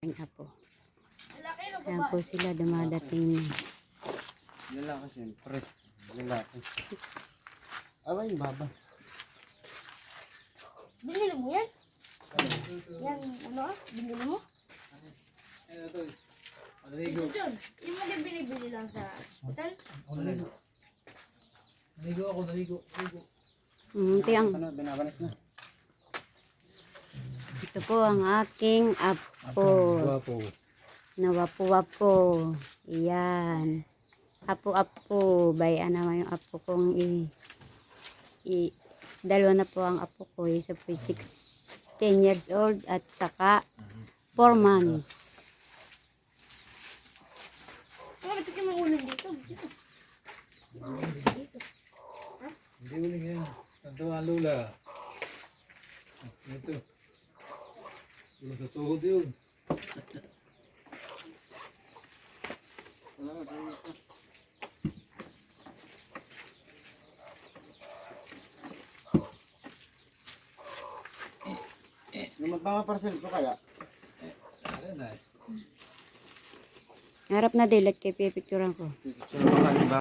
Ang apo. Ayan po sila dumadating. Lalaki siyempre. Lalaki. Abay, baba. Binili mo yan? Yan, ano ah? Binili mo? Ito yun. Yung mga binibili lang sa hospital. Naligo. Naligo ako, naligo. Naligo. Mm, ito ang, Ano, binabanas na. Ito po ang aking apo. Guwapo. Nawapo-wapo. Iyan. Apo-apo. Bayan naman yung apo kong i, i dalawa na po ang apo ko. Isa po 6, 10 years old at saka 4 months. Bakit ito yung ulan dito? Dito. Hindi uling yan. Tanto ang lula. Ito. Yung sa tuhod yun. Yung magpapaparcel ko kaya? Ano na eh. Harap na dilat kay pipicturan ko. Picture ko